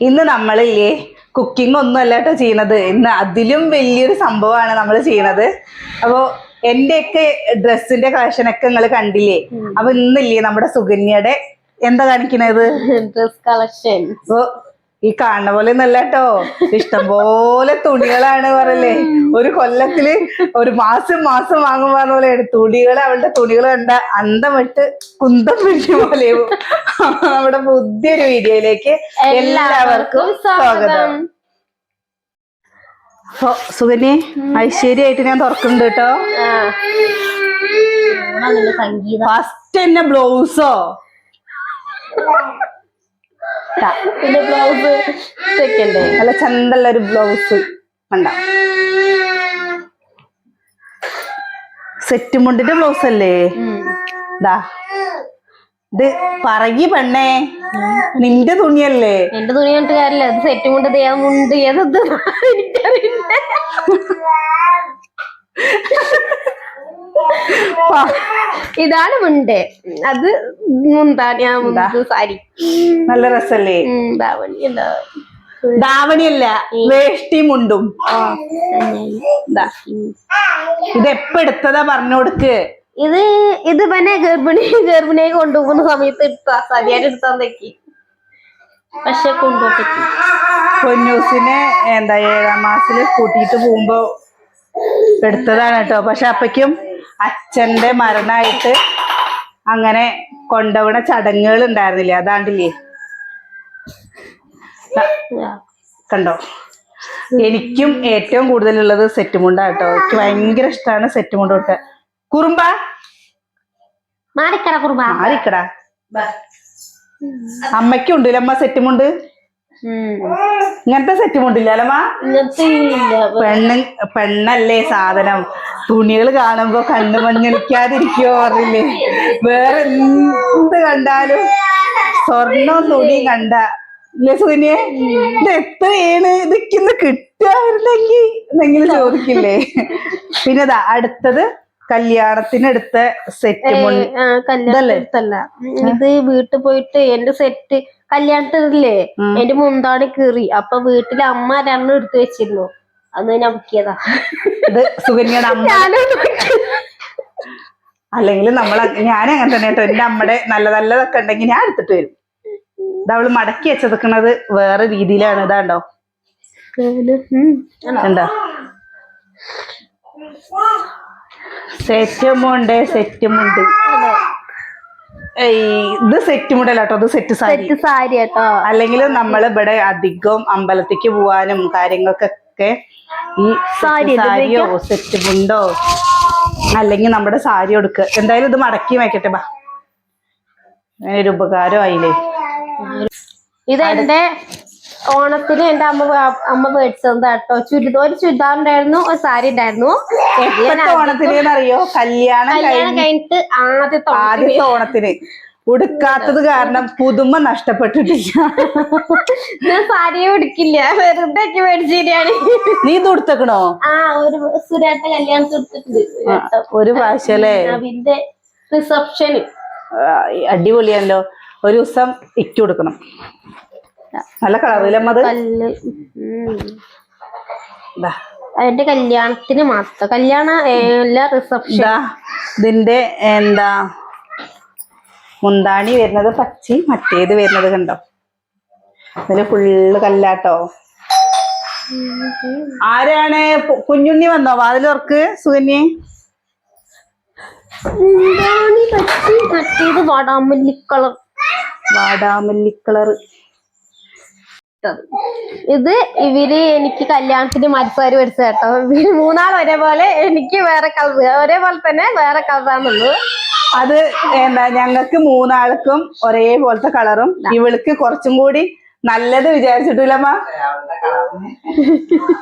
ഇന്ന് നമ്മളില്ലേ കുക്കിംഗ് ഒന്നും അല്ല കേട്ടോ ചെയ്യുന്നത്. ഇന്ന് അതിലും വലിയൊരു സംഭവമാണ് നമ്മൾ ചെയ്യുന്നത്. അപ്പോ എന്റെയൊക്കെ ഡ്രസ്സിന്റെ കളക്ഷനൊക്കെ നിങ്ങൾ കണ്ടില്ലേ? അപ്പൊ ഇന്നില്ലേ നമ്മുടെ സുകന്യയുടെ എന്താ കാണിക്കണത്? ഡ്രസ് കളക്ഷൻ ഈ കാണുന്ന പോലെ ഒന്നല്ല കേട്ടോ. ഇഷ്ടംപോലെ തുണികളാണ് പറയല്ലേ ഒരു കൊല്ലത്തിൽ ഒരു മാസം മാസം വാങ്ങും പറഞ്ഞ പോലെയാണ് തുണികൾ അവളുടെ തുണികൾ കണ്ട അന്തം വിട്ട് കുന്തം പിടിച്ച പോലെയും നമ്മുടെ പുതിയൊരു വീഡിയോയിലേക്ക് എല്ലാവർക്കും സ്വാഗതം. സുഖനെ സുകന്യെ ഐശ്വര്യമായിട്ട് ഞാൻ തുറക്കുന്നുണ്ട് കേട്ടോ. ഫസ്റ്റ് തന്നെ ബ്ലൗസോ? പിന്നെ ബ്ലൗസ് സെക്കൻഡ് നല്ല ചന്തള്ള ഒരു ബ്ലൗസ് കണ്ട. സെറ്റ് മുണ്ടിന്റെ ബ്ലൗസ് അല്ലേ? ദാ. ഇത് പറകി പെണ്ണേ. നിന്റെ തുണിയല്ലേ? എന്റെ തുണി കണ്ടിട്ട് കാര്യമില്ല. ഇത് സെറ്റ് മുണ്ട് മുണ്ട്. ഏതത്? എനിക്കറിയില്ല. ഇതാണ് മുണ്ട്. അത് മുന്താണി ആ മുണ്ട്. സാരി. നല്ല രസല്ലേ? ദാവണിയല്ല വേഷ്ടി മുണ്ടും. ഇത് എപ്പ എടുത്തതാ പറഞ്ഞു കൊടുക്ക്? ഇത് ഇത് പിന്നെ ഗർഭിണി ഗർഭിണിയെ കൊണ്ടുപോകുന്ന സമയത്ത് എടുത്താ സതിയായിട്ട് എടുത്താൻ തെക്കി പക്ഷെ കൊണ്ടുപോയി പൊന്നൂസിനെ എന്താ ഏഴാം മാസത്തിൽ കൂട്ടിയിട്ട് പോകുമ്പോ എടുത്തതാണ് കേട്ടോ. പക്ഷെ അപ്പയ്ക്കും അച്ഛന്റെ മരണമായിട്ട് അങ്ങനെ കൊണ്ടുപോണ ചടങ്ങുകൾ ഉണ്ടായിരുന്നില്ലേ? അതാണ്ടില്ലേ? കണ്ടോ? എനിക്കും ഏറ്റവും കൂടുതലുള്ളത് സെറ്റ് മുണ്ടാ കേട്ടോ. എനിക്ക് ഭയങ്കര ഇഷ്ടമാണ് സെറ്റ് മുണ്ട് കൊടുക്ക കുറുമ്പ? മാറിക്കട കുറുമ്പ. മാറിക്കടാ. അമ്മയ്ക്കും ഉണ്ടല്ലേ അമ്മ സെറ്റ് മുണ്ട് ഇങ്ങനത്തെ സെറ്റ് മുണ്ടില്ല അല്ലമ്മ ഇങ്ങനത്തെ ഇല്ല. പെണ്ണ് പെണ്ണല്ലേ സാധനം? തുണികൾ കാണുമ്പോ കണ്ണു മഞ്ഞളിക്കാതിരിക്കോ പറഞ്ഞില്ലേ? വേറെ എന്ത് കണ്ടാലും? സ്വർണവും തുണിയും കണ്ട. ഇല്ലേ സുനിയെ ഇത് എത്രയാണ്? ഇതൊക്കെ കിട്ടുകയായിരുന്നെങ്കിൽ എന്തെങ്കിലും ചോദിക്കില്ലേ? പിന്നെ അതാ അടുത്തത് കല്യാണത്തിനടുത്ത സെറ്റ് എടുത്തല്ല ഇത് വീട്ടിൽ പോയിട്ട് എന്റെ സെറ്റ് കല്യാണത്തിനില്ലേ? എന്റെ മുന്താണി കീറി. അപ്പൊ വീട്ടിൽ അമ്മ രണ്ണം എടുത്തു വെച്ചിരുന്നു. അന്ന് ഞാൻ ബുക്കിയതാ ഇത് സുകന്യയുടെ അമ്മ. ഞാനും അല്ലെങ്കിൽ നമ്മൾ ഞാൻ അങ്ങനെ തന്നെ കേട്ടോ. എന്റെ അമ്മയുടെ നല്ല നല്ലതൊക്കെ ഉണ്ടെങ്കിൽ ഞാൻ എടുത്തിട്ട് വരും. ഇത് അവൾ മടക്കി വെച്ചെടുക്കണത് വേറെ രീതിയിലാണ്. ഇതാണ്ടോ. എന്താ സെറ്റുമുണ്ട് സെറ്റുമുണ്ട് ഇത് സെറ്റ് കേട്ടോ ഇത് സെറ്റ് സാരി. സെറ്റ് സാരി കേട്ടോ അല്ലെങ്കിൽ നമ്മൾ ഇവിടെ അധികം അമ്പലത്തിക്ക് പോവാനും കാര്യങ്ങൾക്കൊക്കെ ഈ സാരി സാരിയോ സെറ്റ് മുണ്ടോ അല്ലെങ്കിൽ നമ്മുടെ സാരി എടുക്കുക എന്തായാലും ഇത് മടക്കി വയ്ക്കട്ടെ ബാ. അങ്ങനെ ഒരു ഉപകാരം ആയില്ലേ ഇത് എന്റെ ഓണത്തിന് എന്റെ അമ്മ അമ്മ മേടിച്ചത് കേട്ടോ. ചുരിദ ഒരു ചുരിദാർ ഉണ്ടായിരുന്നു ഒരു സാരി ഉണ്ടായിരുന്നു. ഓണത്തിന് അറിയോ കല്യാണം കല്യാണം കഴിഞ്ഞിട്ട് ആദ്യത്തെ ആദ്യത്തെ ഓണത്തിന്. ഉടുക്കാത്തത് കാരണം പുതുമ നഷ്ടപ്പെട്ടിട്ടില്ല. ഞാൻ സാരിയെ ഉടുക്കില്ല. വെറുതെ മേടിച്ചിട്ടാണ് നീ ഇത് ഉടുത്തക്കണോ? ആ ഒരു സുരേട്ട കല്യാണത്തിന് എടുത്തിട്ടുണ്ട് ഒരു പ്രാവശ്യല്ലേ അതിന്റെ റിസപ്ഷന്. അടിപൊളിയാണല്ലോ. ഒരു ദിവസം ഇക്ക് കൊടുക്കണം. നല്ല കളറിലമ്മത് കല്ല്. അതിന്റെ കല്യാണത്തിന് മാത്രം. കല്യാണ എല്ലാ റിസപ്ഷൻ ഇതിന്റെ എന്താ മുന്താണി വരുന്നത് പച്ചി മറ്റേത് വരുന്നത് കണ്ടോ? ഇതിന് ഫുള്ള് കല്ലാട്ടോ. ആരാണ്? കുഞ്ഞുണ്ണി വന്നോ? വാതിലോർക്ക് സുകന്യെ. മുന്താണി പച്ചി മറ്റേത് വാടാമല്ലി കളർ വാടാമല്ലി കളറ് ഇത് ഇവർ എനിക്ക് കല്യാണത്തിന് മരിച്ചവര് മേടിച്ചത് കേട്ടോ. ഇവർ മൂന്നാൾ ഒരേപോലെ എനിക്ക് വേറെ കളർ ഒരേപോലെ തന്നെ വേറെ കളറാണുള്ളൂ അത് എന്താ ഞങ്ങൾക്ക് മൂന്നാൾക്കും ഒരേപോലത്തെ കളറും ഇവൾക്ക് കുറച്ചും കൂടി നല്ലത് വിചാരിച്ചിട്ടില്ലമ്മ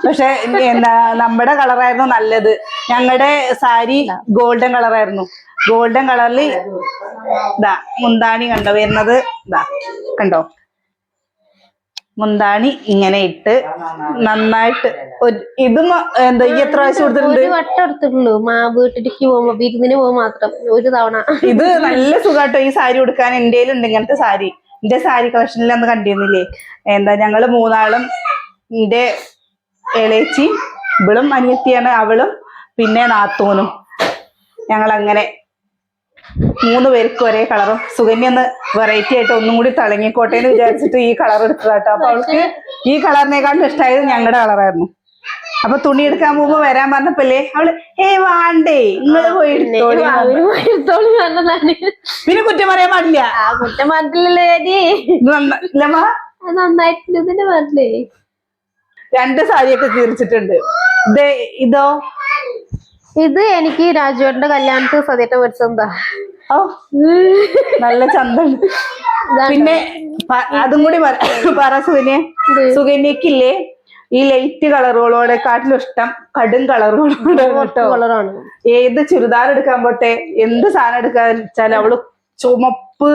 പക്ഷെ എന്താ നമ്മുടെ കളറായിരുന്നു നല്ലത്. ഞങ്ങളുടെ സാരി ഗോൾഡൻ കളറായിരുന്നു. ഗോൾഡൻ കളറിൽ ഇതാ മുന്താണി കണ്ടോ വരുന്നത്? ഇതാ കണ്ടോ? മുന്താണി ഇങ്ങനെ ഇട്ട് നന്നായിട്ട് ഇതും എന്താ ഈ എത്ര പ്രാവശ്യം കൊടുത്തിട്ടുണ്ട്? ഒരു വട്ടം എടുത്തിട്ടുള്ളൂ. മാ വീട്ടിലേക്ക് പോകുമ്പോ വിരുന്നിന് പോകുമ്പോ മാത്രം ഒരു തവണ. ഇത് നല്ല സുഖാട്ടോ. ഈ സാരി ഉടുക്കാൻ എന്റെ ഉണ്ട് ഇങ്ങനത്തെ സാരി. എന്റെ സാരി കളക്ഷനിൽ അന്ന് കണ്ടിരുന്നില്ലേ? എന്താ ഞങ്ങൾ മൂന്നാളും എന്റെ ഇളേച്ചി ഇവളും അനിയത്തിയാണ് അവളും പിന്നെ നാത്തൂനും. ഞങ്ങൾ അങ്ങനെ മൂന്ന് പേർക്ക് ഒരേ കളറും സുകന്യ ഒന്ന് വെറൈറ്റി ആയിട്ട് ഒന്നും കൂടി തിളങ്ങിക്കോട്ടെ എന്ന് വിചാരിച്ചിട്ട് ഈ കളർ എടുത്തതാട്ടോ അപ്പൊ അവൾക്ക് ഈ കളറിനേക്കാളും ഇഷ്ടമായത് ഞങ്ങളുടെ കളറായിരുന്നു അപ്പൊ തുണി എടുക്കാൻ പോകുമ്പോ വരാൻ പറഞ്ഞപ്പോല്ലേ അവൾ ഏ വാണ്ടേ നിങ്ങൾ പോയി എടുത്തോളി പിന്നെ കുറ്റം പറയാൻ പാടില്ല. കുറ്റം പറഞ്ഞിട്ടില്ലേ രണ്ട് സാരിയൊക്കെ തീർച്ചിട്ടുണ്ട് ഇതേ ഇതോ ഇത് എനിക്ക് രാജുവേട്ടന്റെ കല്യാണത്തിന് സദ്യത്തെ മേടിച്ചെന്താ ഓ നല്ല ചന്തം. പിന്നെ അതും കൂടി പറ- സുകന്യ സുകന്യക്കില്ലേ ഈ ലൈറ്റ് കളറുകളോടെ കാട്ടിലും ഇഷ്ടം കടും കളറുകളോടെ കളറാണ്. ഏത് ചുരിദാർ എടുക്കാൻ പോട്ടെ എന്ത് സാധനം എടുക്കാൻ വെച്ചാൽ അവൾ ചുമപ്പ്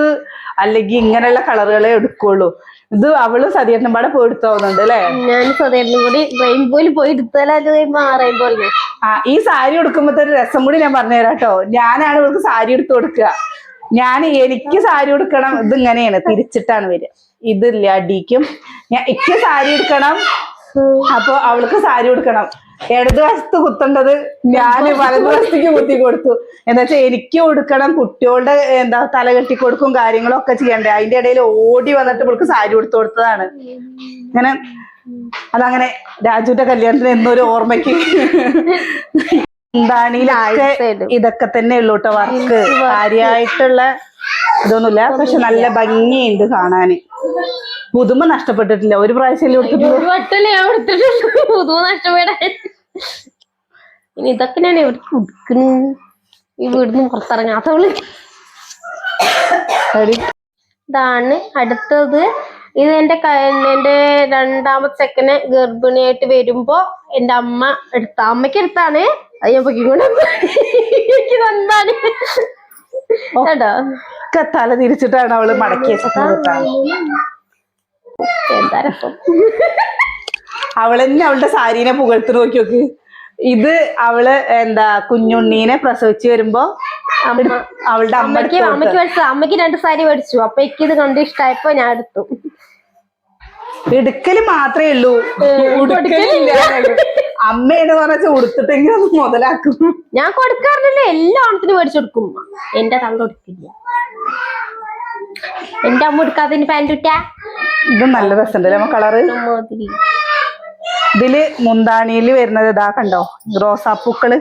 അല്ലെങ്കിൽ ഇങ്ങനെയുള്ള കളറുകളെ എടുക്കുള്ളൂ. ഇത് അവൾ സതിയേട്ടനും പാടെ പോയി എടുത്തു പോകുന്നുണ്ട് അല്ലേ? ഞാൻ സതിയേട്ടനും കൂടി റെയിൻബോയിൽ പോയി എടുത്താലും ആ ഈ സാരി കൊടുക്കുമ്പോ ഒരു രസം കൂടി ഞാൻ പറഞ്ഞുതരാം കേട്ടോ. ഞാനാണ് ഇവൾക്ക് സാരി എടുത്തു കൊടുക്കുക. ഞാൻ എനിക്ക് സാരി ഉടുക്കണം ഇത് ഇങ്ങനെയാണ് തിരിച്ചിട്ടാണ് വരിക. ഇതില്ല അടിക്കും. ഞാൻ എനിക്ക് സാരി എടുക്കണം അപ്പൊ അവൾക്ക് സാരി ഉടുക്കണം. ഇടതുവശത്ത് കുത്തേണ്ടത് ഞാൻ വലതുവശത്തേക്ക് കുത്തി കൊടുത്തു. എന്താ വെച്ചാൽ എനിക്ക് കൊടുക്കണം കുട്ടികളുടെ എന്താ തല കെട്ടി കൊടുക്കും കാര്യങ്ങളൊക്കെ ചെയ്യണ്ടേ. അതിന്റെ ഇടയിൽ ഓടി വന്നിട്ട് ഇവൾക്ക് സാരി കൊടുത്തു കൊടുത്തതാണ്. അങ്ങനെ അതങ്ങനെ രാജുവിന്റെ കല്യാണത്തിന് എന്നൊരു ഓർമ്മയ്ക്ക് എന്താണിലൊക്കെ side. ഇതൊക്കെ തന്നെ ഉള്ളൂ കേട്ടോ വർക്ക്. കാര്യമായിട്ടുള്ള ഇതൊന്നുമില്ല. പക്ഷെ നല്ല ഭംഗിയുണ്ട് കാണാന്. പുതുമ നഷ്ടപ്പെട്ടിട്ടില്ല. ഒരു പ്രാവശ്യം പുതുമ നഷ്ടപ്പെടാൻ. ഇനി ഇതൊക്കെ ഞാൻ എവിടെ കൊടുക്കുന്നു? ഈ വീടിന്ന് പുറത്തിറങ്ങാത്തവൾ. ഇതാണ് അടുത്തത്. ഇത് എന്റെ എന്റെ രണ്ടാമത്തെ സെക്കൻഡ് ഗർഭിണിയായിട്ട് വരുമ്പോ എന്റെ അമ്മ എടുത്ത അമ്മയ്ക്ക് എടുത്താണ്. അത് ഞാൻ പൊക്കിക്കൊണ്ട് വന്നു. എനിക്ക് തന്നാണ്. കേട്ടോ? തല തിരിച്ചിട്ടാണ് അവൾ മടക്കി വെച്ചത് എന്താ അവളെന്നെ അവളുടെ സാരീനെ പുകഴ്ത്തി നോക്കി നോക്ക്. ഇത് അവൾ എന്താ കുഞ്ഞുണ്ണീനെ പ്രസവിച്ചു വരുമ്പോ അവളുടെ അമ്മ അമ്മയ്ക്ക് അമ്മയ്ക്ക് മേടിച്ചു അമ്മയ്ക്ക് രണ്ട് സാരി മേടിച്ചു. അപ്പൊ എനിക്ക് ഇത് കണ്ട് ഇഷ്ടായപ്പോ ഞാൻ എടുത്തു. എടുക്കൽ മാത്രമേ ഉള്ളൂ. ഉടുക്കലില്ല അമ്മയാണ് പറഞ്ഞ ഉടുത്തിട്ടെങ്കിലും അത് മുതലാക്കും. ഞാൻ കൊടുക്കാറില്ല എല്ലാ ഓണത്തിനും മേടിച്ചു കൊടുക്കും. എന്റെ തള്ള കൊടുക്കില്ല എന്റെ അമ്മ എടുക്കാതെ പാന്റ് ഇട്ടാ ഇത് നല്ല രസമുണ്ടല്ലേ നമ്മ കളറ്? ഇതിൽ മുന്താണിയിൽ വരുന്നത് ഇതാ കണ്ടോ? റോസാപ്പൂക്കൾ.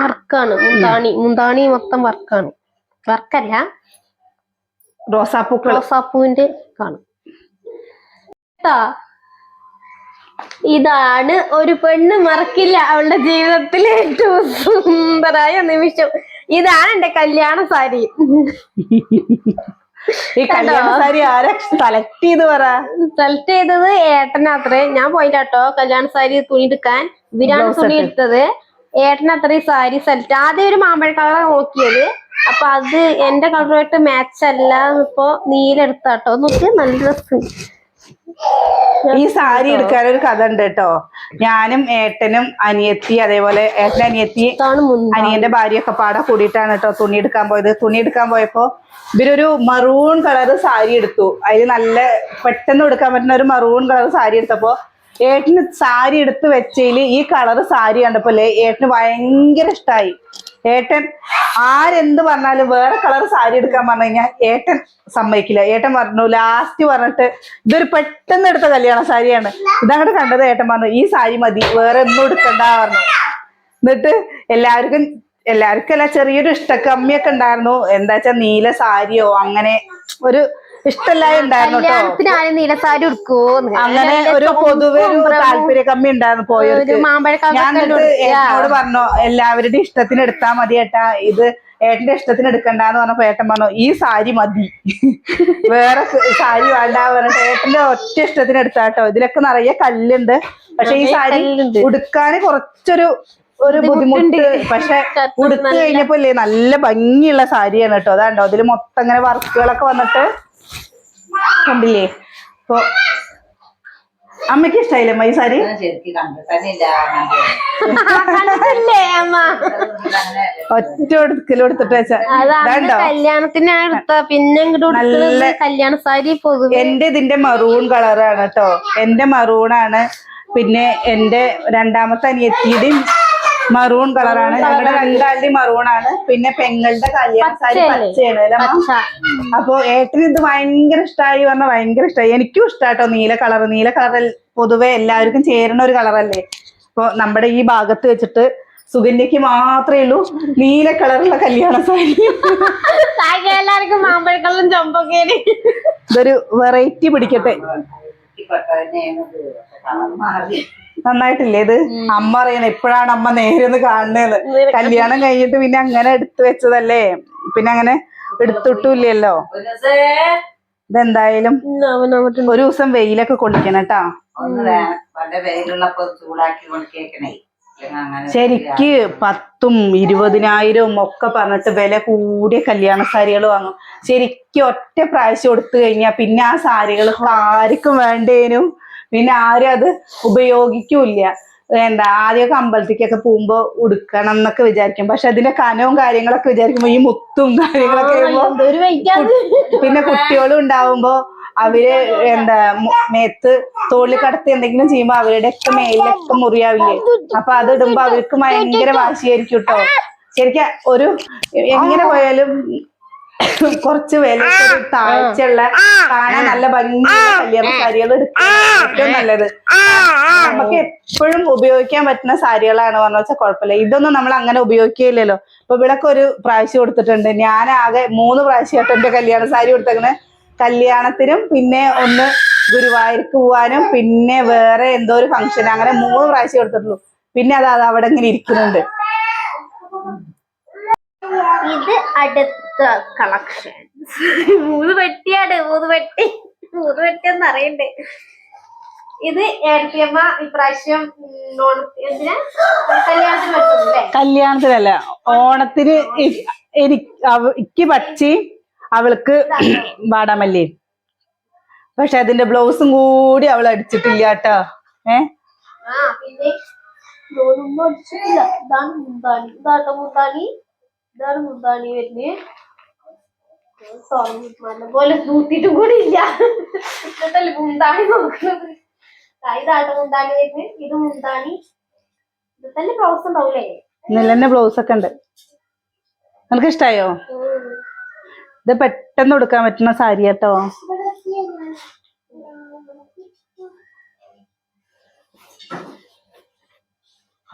വർക്കാണ് മുന്താണി. മുന്താണി മൊത്തം വർക്കാണ്. വർക്കല്ല റോസാപ്പൂക്കൾ റോസാപ്പൂവിന്റെ കാണും. ഇതാണ് ഒരു പെണ്ണ് മറക്കില്ല അവളുടെ ജീവിതത്തിലെ ഏറ്റവും സുന്ദരായ നിമിഷം. ഇതാണ് എന്റെ കല്യാണ സാരി. ഈ കല്യാണ സാരി ആരാ സെലക്ട് ചെയ്ത് പറ. സെലക്ട് ചെയ്തത് ഏട്ടനത്രേ ഞാൻ പോയില്ല കേട്ടോ. കല്യാണ സാരി തുണി എടുക്കാൻ ഇവരാണ് തുണി എടുത്തത്. എടുത്തത് ഈ സാരി സെലക്ട് ആദ്യം ഒരു മാമ്പഴ കളർ നോക്കിയത്. അപ്പൊ അത് എന്റെ കളറുമായിട്ട് മാച്ച് അല്ല. ഇപ്പൊ നീല എടുത്താട്ടോ. നോക്ക് നല്ല ഡ്രസ് ഈ സാരി എടുക്കാൻ ഒരു കഥ ഉണ്ട് കേട്ടോ. ഞാനും ഏട്ടനും അനിയത്തി അതേപോലെ ഏട്ടൻ അനിയത്തി അനിയന്റെ ഭാര്യയൊക്കെ പാടെ കൂടിയിട്ടാണ് കേട്ടോ തുണി എടുക്കാൻ പോയത്. തുണി എടുക്കാൻ പോയപ്പോ ഇവരൊരു മറൂൺ കളർ സാരി എടുത്തു. അതിൽ നല്ല പെട്ടെന്ന് എടുക്കാൻ പറ്റുന്ന ഒരു മറൂൺ കളർ സാരി എടുത്തപ്പോ ഏട്ടന് സാരി എടുത്ത് വെച്ചതിൽ ഈ കളർ സാരി കണ്ടപ്പോ അല്ലേ ഏട്ടന് ഭയങ്കര ഇഷ്ടമായി ഏട്ടൻ ആരെന്ത് പറഞ്ഞാലും വേറെ കളർ സാരി എടുക്കാൻ പറഞ്ഞു കഴിഞ്ഞാൽ ഏട്ടൻ സമ്മതിക്കില്ല. ഏട്ടൻ പറഞ്ഞു ലാസ്റ്റ് പറഞ്ഞിട്ട് ഇതൊരു പെട്ടെന്ന് എടുത്ത കല്യാണ സാരിയാണ്. ഇതങ്ങോട്ട് കണ്ടത് ഏട്ടൻ പറഞ്ഞു ഈ സാരി മതി വേറെ ഒന്നും എടുക്കണ്ട പറഞ്ഞു. എന്നിട്ട് എല്ലാവർക്കും എല്ലാവർക്കും അല്ല ചെറിയൊരു ഇഷ്ടക്കമ്മിയൊക്കെ ഉണ്ടായിരുന്നു. എന്താ വെച്ചാ നീല സാരിയോ അങ്ങനെ ഒരു ഉണ്ടായിരുന്നു കേട്ടോ. അങ്ങനെ ഒരു പൊതുവെ ഒരു താല്പര്യ കമ്മി ഉണ്ടായിരുന്നു മാമ്പഴ ഞാൻ എന്നോട് പറഞ്ഞു എല്ലാവരുടെയും ഇഷ്ടത്തിന് എടുത്താ മതി ഏട്ടാ. ഇത് ഏട്ടന്റെ ഇഷ്ടത്തിന് എടുക്കണ്ടെന്ന് പറഞ്ഞപ്പോ ഏട്ടൻ പറഞ്ഞു ഈ സാരി മതി. വേറെ സാരി വേണ്ട പറഞ്ഞിട്ട് ഏട്ടന്റെ ഒറ്റ ഇഷ്ടത്തിന് എടുത്താട്ടോ ഇതിലൊക്കെ നിറയെ കല്ലുണ്ട്. പക്ഷെ ഈ സാരി. ഉടുക്കാന് കുറച്ചൊരു ഒരു ബുദ്ധിമുട്ട്. പക്ഷെ ഉടുത്തു ഉടുത്ത് കഴിഞ്ഞപ്പോ ഇല്ലേ നല്ല ഭംഗിയുള്ള സാരിയാണ് കേട്ടോ. അതാണ്ടോ? അതിൽ മൊത്തം ഇങ്ങനെ വർക്കുകളൊക്കെ വന്നിട്ട് കണ്ടില്ലേ? അപ്പൊ അമ്മയ്ക്ക് ഇഷ്ടായില്ലേ അമ്മ ഈ സാരി? ഞാൻ ശരിക്കും കണ്ടു. കണ്ടില്ലേ അമ്മ? ഒറ്റ എടുക്കലും എടുത്തിട്ട് വെച്ച. അത് അന്ന് എടുത്ത പിന്നെ ഇങ്ങോട്ട് കൊടുക്കുന്നത് കല്യാണ സാരി പോകും എന്റെ ഇതിന്റെ മറൂൺ കളറാണ് കേട്ടോ. എന്റെ മറൂണാണ് പിന്നെ എന്റെ രണ്ടാമത്തെ അനിയത്തിയുടെയും മറൂൺ കളറാണ് ഞങ്ങളുടെ രണ്ടാളുടെ മറൂൺ ആണ്. പിന്നെ പെങ്ങളുടെ കല്യാണ സാരി? പച്ചയാണ് അല്ലേ അപ്പൊ ഏട്ടന് ഇത് ഭയങ്കര ഇഷ്ടമായി പറഞ്ഞാൽ ഭയങ്കര ഇഷ്ടമായി എനിക്കും ഇഷ്ടാട്ടോ നീല കളർ. നീല കളർ പൊതുവെ എല്ലാവർക്കും ചേരുന്ന ഒരു കളറല്ലേ. അപ്പൊ നമ്മുടെ ഈ ഭാഗത്ത് വെച്ചിട്ട് സുഗന്യക്ക് മാത്രമേ ഉള്ളൂ നീല കളറുള്ള കല്യാണ സാരി. എല്ലാവർക്കും മാമ്പഴക്കള്ളും ചൊമ്പൊക്കെയാണ് ഇതൊരു വെറൈറ്റി പിടിക്കട്ടെ. നന്നായിട്ടില്ലേ ഇത്? അമ്മ അറിയണം ഇപ്പോഴാണ് അമ്മ നേരെന്ന് കാണുന്നത് കല്യാണം കഴിഞ്ഞിട്ട് പിന്നെ അങ്ങനെ എടുത്തു വെച്ചതല്ലേ? പിന്നെ അങ്ങനെ എടുത്തിട്ടില്ലല്ലോ ഇതെന്തായാലും ഒരു ദിവസം വെയിലൊക്കെ കൊള്ളിക്കണം കേട്ടാ. ശരിക്ക് പത്തും ഇരുപതിനായിരവും ഒക്കെ പറഞ്ഞിട്ട് വില കൂടിയ കല്യാണ സാരികൾ വാങ്ങും. ശരിക്കും ഒറ്റ പ്രാവശ്യം കൊടുത്തു കഴിഞ്ഞാൽ പിന്നെ ആ സാരികൾ ആർക്കും വേണ്ടേനും. പിന്നെ ആരും അത് ഉപയോഗിക്കൂല എന്താ ആദ്യമൊക്കെ അമ്പലത്തിക്കൊക്കെ പോകുമ്പോ ഉടുക്കണം എന്നൊക്കെ വിചാരിക്കും. പക്ഷെ അതിന്റെ കനവും കാര്യങ്ങളൊക്കെ വിചാരിക്കുമ്പോ ഈ മുത്തും കാര്യങ്ങളൊക്കെ പിന്നെ കുട്ടികളും ഉണ്ടാവുമ്പോ അവർ എന്താ മേത്ത് തോളിൽ കടത്തി എന്തെങ്കിലും ചെയ്യുമ്പോ അവരുടെ ഒക്കെ മേലിലൊക്കെ മുറിയാവില്ലേ? അപ്പൊ അത് ഇടുമ്പോ അവർക്ക് ഭയങ്കര വാശിയായിരിക്കും കേട്ടോ ശരിക്കും ഒരു എങ്ങനെ പോയാലും കുറച്ച് വില താഴ്ചയുള്ള കാണാൻ നല്ല ഭംഗിയുള്ള കല്യാണ സാരികൾ ഏറ്റവും നല്ലത്. നമുക്ക് എപ്പോഴും ഉപയോഗിക്കാൻ പറ്റുന്ന സാരികളാണ് പറഞ്ഞു വെച്ചാൽ കുഴപ്പമില്ല. ഇതൊന്നും നമ്മൾ അങ്ങനെ ഉപയോഗിക്കില്ലല്ലോ ഇപ്പൊ ഇവിടൊക്കെ ഒരു പ്രാവശ്യം കൊടുത്തിട്ടുണ്ട്. ഞാൻ ആകെ മൂന്ന് പ്രാവശ്യമായിട്ട് എന്റെ കല്യാണ സാരി കൊടുത്തേക്കണേ. കല്യാണത്തിനും പിന്നെ ഒന്ന് ഗുരുവായൂർക്ക് പോവാനും പിന്നെ വേറെ എന്തോ ഒരു ഫംഗ്ഷൻ അങ്ങനെ മൂന്ന് പ്രാവശ്യം കൊടുത്തിട്ടുള്ളൂ. പിന്നെ അത് അത് അവിടെ ഇങ്ങനെ ഇരിക്കുന്നുണ്ട്. ഇത് അടുത്ത കളക്ഷൻ മൂന്ന് പെട്ടിയാണ് മൂന്ന് പെട്ടി. മൂന്ന് പെട്ടി എന്ന് അറിയണ്ടേ. ഇത് ഏടത്തിയമ്മ ഇപ്രാവശ്യം കല്യാണത്തിനല്ല ഓണത്തിന് എനിക്ക് പച്ചി അവൾക്ക് വാടാമല്ലേ. പക്ഷെ അതിന്റെ ബ്ലൗസും കൂടി അവൾ അടിച്ചിട്ടില്ല കേട്ടോ. ഏ? ആ പിന്നെ അടിച്ചിട്ടില്ല. ഇതാണ് മുന്താണി. ഇതാണ് മുന്താണി. ഇതാണ് മുന്താണി വരുന്നത്. പോലെ നൂത്തിട്ടും കൂടി ഇല്ല. എന്നിട്ടല്ലേ മുന്താണി നോക്കുന്നത്? ഇതാട്ടോ മുന്താണി വരുന്നത്. ഇത് മുന്താണി. ഇത് തന്നെ ബ്ലൗസ് ഉണ്ടാവൂലേ നെല്ലന്റെ ബ്ലൗസ് ഒക്കെ ഉണ്ട്. നിനക്ക് ഇഷ്ടായോ? ഇത് പെട്ടെന്ന് കൊടുക്കാൻ പറ്റുന്ന സാരി കേട്ടോ.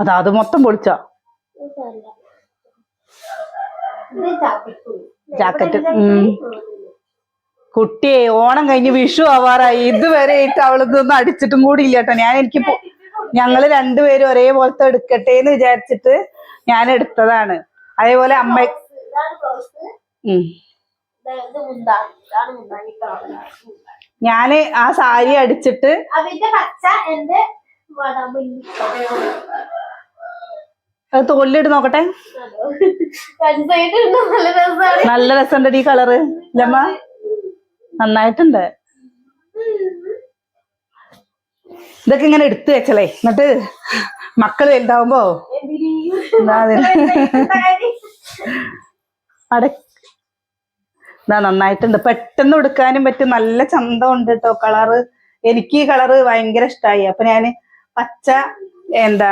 അതാ അത് മൊത്തം പൊളിച്ചോ. ഇത് ജാക്കറ്റ് ജാക്കറ്റ് കുട്ടിയെ ഓണം കഴിഞ്ഞ് വിഷു ആവാറായി. ഇതുവരെ ആയിട്ട് അവളിതൊന്നും അടിച്ചിട്ടും കൂടി ഇല്ല കേട്ടോ. ഞാൻ എനിക്ക് ഞങ്ങൾ രണ്ടുപേരും ഒരേപോലത്തെ എടുക്കട്ടെ എന്ന് വിചാരിച്ചിട്ട് ഞാൻ എടുത്തതാണ്. അതേപോലെ അമ്മ ഞാൻ ആ സാരി അടിച്ചിട്ട് അതിന്റെ പച്ച എന്റെ വടമല്ലി അത് തോലിലിട്ട് നോക്കട്ടെ. നല്ല രസമാണ് നല്ല രസമുണ്ട് ഈ കളറ്. ലമ്മ നന്നായിട്ടുണ്ട്. ഇതൊക്കെ ഇങ്ങനെ എടുത്തു വെച്ചലേ എന്നിട്ട് മക്കൾ വലുതാവുമ്പോ അട നന്നായിട്ടുണ്ട്. പെട്ടെന്ന് എടുക്കാനും പറ്റും. നല്ല ചന്തം ഉണ്ട് കേട്ടോ കളറ്. എനിക്ക് ഈ കളറ് ഭയങ്കര ഇഷ്ടമായി അപ്പൊ ഞാൻ പച്ച എന്താ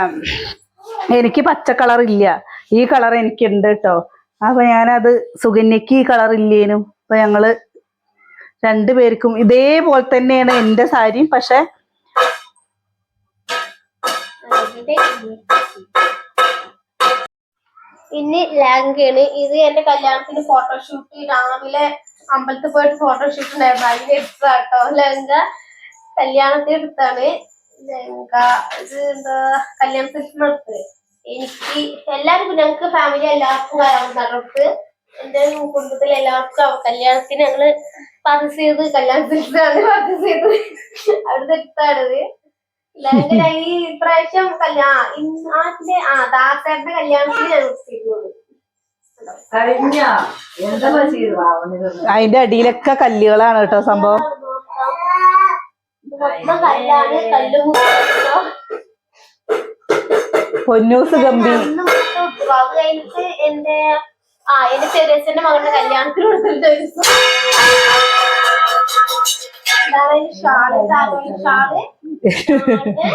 എനിക്ക് പച്ച കളർ ഇല്ല. ഈ കളർ എനിക്കുണ്ട് കേട്ടോ അപ്പൊ ഞാനത് സുകന്യക്ക് ഈ കളർ ഇല്ലേനും. അപ്പൊ ഞങ്ങൾ രണ്ടുപേർക്കും ഇതേപോലെ തന്നെയാണ് എന്റെ സാരിയും. പക്ഷെ ഇനി ലാങ്കയാണ് ഇത് എന്റെ കല്യാണത്തിന് ഫോട്ടോഷൂട്ട് രാവിലെ അമ്പലത്തിൽ പോയിട്ട് ഫോട്ടോഷൂട്ട് ഉണ്ടായിരുന്നു അതിന്റെ എടുത്തതാ കേട്ടോ ലഹങ്ക കല്യാണത്തിന് എടുത്താണ് ലഹങ്ക ഇത് എന്താ കല്യാണത്തിന് എടുത്ത് എനിക്ക് എല്ലാവർക്കും ഞങ്ങൾക്ക് ഫാമിലി എല്ലാവർക്കും വരാവുന്നതാണ് എന്റെ കുടുംബത്തിൽ എല്ലാവർക്കും കല്യാണത്തിന് ഞങ്ങൾ പർച്ചേസ് ചെയ്ത് കല്യാണത്തിനാണ് പർച്ചേസ് ചെയ്ത്. അവിടുത്തെ എടുത്താണത് ലഹങ്ക ഈ ഇപ്രാവശ്യം കല്യാണ ആ ദാസേട്ടന്റെ കല്യാണത്തിന് ഞങ്ങൾ എടുത്തിരുന്നത് കഴിഞ്ഞ എന്താ ചെയ്തു അതിന്റെ അടിയിലൊക്കെ കല്ലുകളാണ് കേട്ടോ സംഭവം. മൊത്തം കല്ലാണ് കല്ല് മുത്തോ പൊന്നൂസ് ഗംഭീർ അന്ന് മൊത്തം ഇട്ടു. കഴിഞ്ഞിട്ട് എന്റെ ആ എന്റെ ചെറിയച്ഛന്റെ മകളുടെ കല്യാണത്തിന് കൊടുത്തിട്ട് ഒരു ദിവസം. ഇതാണ് ഈ ഷാൾ? ഇതാണ് ഈ ഷാൾ. പിന്നെ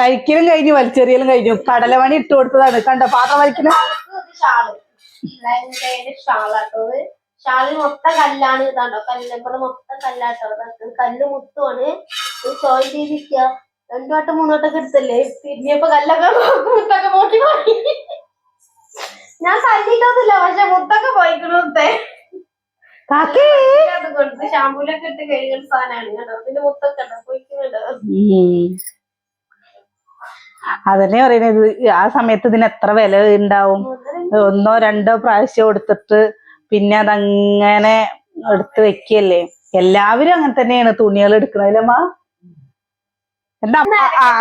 കഴിക്കലും കഴിഞ്ഞു വലിച്ചെറിയലും കഴിഞ്ഞു. കടലമണി ഇട്ട് കൊടുത്തതാണ്. കണ്ടോ പാത്രം ഇത് ഷാൾ ഷാളാട്ടത് ഷാളിൽ മൊത്തം കല്ലാണ് ഇതാണ്ടോ? കല്ല് ഇവിടെ മൊത്തം കല്ലാട്ടോ. കല്ല് മുത്തുമാണ് ജോയിൻ ചെയ്തിരിക്കുക രണ്ടു വട്ടം മൂന്നോട്ടൊക്കെ എടുത്തല്ലേ? തിരിഞ്ഞപ്പോ കല്ലൊക്കെ മുത്തൊക്കെ നോക്കി പോയി ഞാൻ തല്ലിട്ടൊന്നുമില്ല പക്ഷെ മുത്തൊക്കെ പോയിക്കണത്തെ കൊടുത്ത് ഷാമ്പൂലൊക്കെ ഇട്ട് കഴുകുന്ന സാധനമാണ് കേട്ടോ. അതിന്റെ മുത്തൊക്കെ ഉണ്ടോ പോയിക്കുന്നുണ്ടോ ഉം. അതന്നെ പറയുന്നത്? ആ സമയത്ത് ഇതിന് എത്ര വില ഉണ്ടാവും? ഒന്നോ രണ്ടോ പ്രാവശ്യം എടുത്തിട്ട് പിന്നെ അതങ്ങനെ എടുത്ത് വെക്കല്ലേ? എല്ലാവരും അങ്ങനെ തന്നെയാണ് തുണികൾ എടുക്കണല്ലമ്മ എന്താ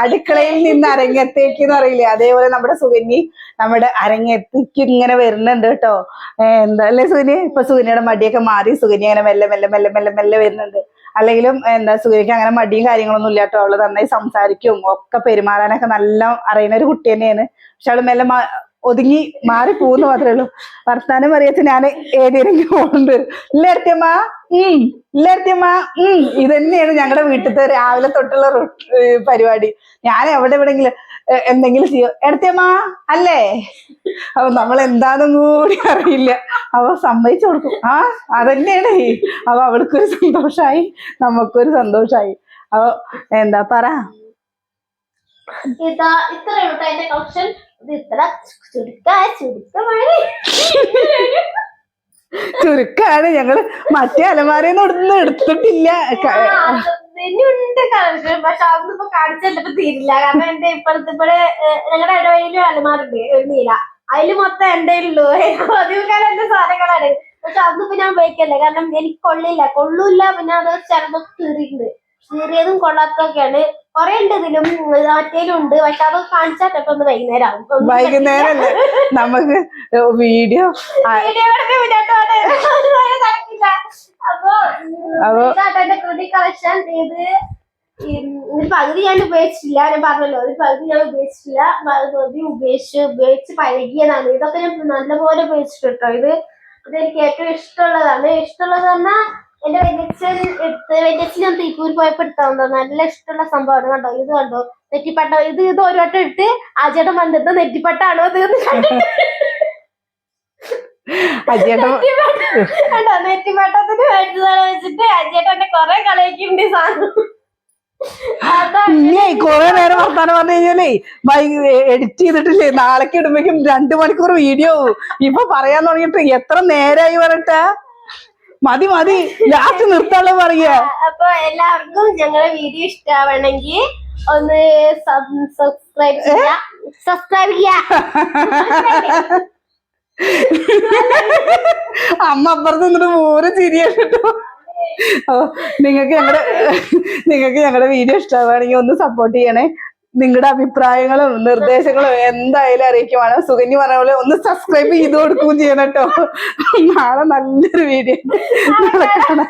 അടുക്കളയിൽ നിന്ന് അരങ്ങത്തേക്ക് എന്ന് പറയില്ലേ? അതേപോലെ നമ്മുടെ സുകന്യ നമ്മുടെ അരങ്ങത്തേക്ക് ഇങ്ങനെ വരുന്നുണ്ട് കേട്ടോ. എന്താ അല്ലേ സുകന്യ? ഇപ്പൊ സുകന്യയുടെ മടിയൊക്കെ മാറി. സുകന്യ അങ്ങനെ മെല്ലെ മെല്ലെ മെല്ലെ മെല്ലെ മെല്ലെ വരുന്നുണ്ട്. അല്ലെങ്കിലും എന്താ സുകന്യക്ക് അങ്ങനെ മടിയും കാര്യങ്ങളൊന്നും ഇല്ല കേട്ടോ. അവൾ നന്നായി സംസാരിക്കും. ഒക്കെ പെരുമാറാനൊക്കെ നല്ല അറിയുന്ന ഒരു കുട്ടി തന്നെയാണ്. പക്ഷെ അവൾ മെല്ലെ ഒതുങ്ങി മാറി പോകുന്നു മാത്രമേ ഉള്ളൂ. വർത്താനം അറിയാച്ച ഞാൻ ഏതെങ്കിലും പോകുന്നുണ്ട് ഇല്ല എടുത്തിയമ്മ ഉം ഇല്ല എടുത്തിയമ്മ ഉം ഇത് തന്നെയാണ് ഞങ്ങളുടെ വീട്ടിലത്തെ രാവിലെ തൊട്ടുള്ള പരിപാടി. ഞാൻ എവിടെ എവിടെങ്കിലും എന്തെങ്കിലും ചെയ്യും? എടുത്തിയമ്മ അല്ലേ? അപ്പൊ നമ്മൾ എന്താണെന്നും കൂടി അറിയില്ല. അവ സമ്മതിച്ചു കൊടുക്കും. ആ അതന്നെയാണ്. അപ്പൊ അവൾക്കൊരു സന്തോഷായി നമുക്കൊരു സന്തോഷായി. അപ്പൊ എന്താ പറ? ഇതാ ഇത്രയും കേട്ടോ. എന്റെ കളക്ഷൻ ഇത് ഇത്ര ചുരുക്ക ചുരുക്കമായി ചുരുക്കാണ് ഞങ്ങൾ. മറ്റേ അലമാരയിൽ ഒന്നും എടുത്തിട്ടില്ല. ഉണ്ട് കളക്ഷൻ. പക്ഷെ അതൊന്നും ഇപ്പൊ കാണിച്ചപ്പോ തീരില്ല. കാരണം എന്റെ ഇപ്പോഴത്തെ ഇപ്പോഴെ ഞങ്ങളുടെ ഇടവയിലും അലമാരുണ്ട് ഒരു നീല. അതിൽ മൊത്തം എന്റെ ഉള്ളൂ. പതിവ് കാലം എന്റെ സാധനങ്ങളാണ്. പക്ഷെ അതൊന്നും ഞാൻ ഉപയോഗിക്കല്ലേ കാരണം എനിക്ക് കൊള്ളില്ല. കൊള്ളൂല്ല. പിന്നെ അത് ചിലതൊക്കെ കീറിയിട്ടുണ്ട്. കീറിയതും കൊള്ളാത്തൊക്കെയാണ് കൊറേ ഉണ്ട് ഇതിലും. മറ്റേലും ഉണ്ട് പക്ഷെ അത് കാണിച്ചാൽ ചിലപ്പോ ഒന്ന് വൈകുന്നേരം ആവും നമുക്ക് വീഡിയോ. അപ്പൊ കൃതി കളക്ഷൻ. ഇത് ഒരു പകുതി ഞാൻ ഉപയോഗിച്ചിട്ടില്ല. ഞാൻ പറഞ്ഞല്ലോ ഒരു പകുതി ഞാൻ ഉപയോഗിച്ചിട്ടില്ല. പകുതി ഉപയോഗിച്ച് ഉപയോഗിച്ച് പഴകിയതാണ്. ഇതൊക്കെ ഞാൻ നല്ലപോലെ ഉപയോഗിച്ചിട്ടുണ്ടോ ഇത് ഇത് എനിക്ക് ഏറ്റവും ഇഷ്ടമുള്ളതാണ്. ഇഷ്ടമുള്ളത് പറഞ്ഞാൽ എന്റെ വെല്ലച്ചൻ എടുത്ത് ഞാൻ തീപ്പൂരി പോയപ്പോ എടുത്താണ്ടോ നല്ല ഇഷ്ടമുള്ള സംഭവമാണ് കണ്ടോ? ഇത് കണ്ടോ? നെറ്റിപ്പട്ട. ഇത് ഇത് ഒരു വട്ടം ഇട്ട് ആചേട്ടൻ വന്നിട്ട് നെറ്റിപ്പട്ടാണോ ഇത് കണ്ടോ. നെറ്റിപ്പട്ടത്തിന് മേടിച്ചതാണ് വെച്ചിട്ട് അജേട്ടന്റെ കൊറേ കളിയാക്കിണ്ട് സാധനം. അതാ ഇല്ലേ കൊറേ നേരം വർത്താനം പറഞ്ഞു കഴിഞ്ഞാലേ എഡിറ്റ് ചെയ്തിട്ടില്ലേ? നാളേക്ക് ഇടുമ്പോഴേക്കും രണ്ടു മണിക്കൂർ വീഡിയോ ഇപ്പൊ പറയാൻ തുടങ്ങിയിട്ട് എത്ര നേരായി പറഞ്ഞിട്ടാ? മതി മതി. ലാസ്റ്റ് നിർത്താനുള്ള പറയുക. അപ്പൊ എല്ലാവർക്കും ഞങ്ങളുടെ വീഡിയോ ഇഷ്ടാവണമെങ്കിൽ ഒന്ന് സബ്സ്ക്രൈബ് ചെയ്യാ. സബ്സ്ക്രൈബ് ചെയ്യാ. അമ്മ അപ്പുറത്ത് നിന്നിട്ട് മൂന്ന് ചിരിയാണ് കേട്ടോ. നിങ്ങൾക്ക് ഞങ്ങളുടെ നിങ്ങൾക്ക് ഞങ്ങളുടെ വീഡിയോ ഇഷ്ടമാണെങ്കിൽ ഒന്ന് സപ്പോർട്ട് ചെയ്യണേ. നിങ്ങളുടെ അഭിപ്രായങ്ങളും നിർദ്ദേശങ്ങളും എന്തായാലും അറിയിക്കുവാണ്. സുഗന്യ പറഞ്ഞ പോലെ ഒന്ന് സബ്സ്ക്രൈബ് ചെയ്ത് കൊടുക്കുകയും ചെയ്യണം കേട്ടോ. നാളെ നല്ലൊരു വീഡിയോ നാളെ കാണാം.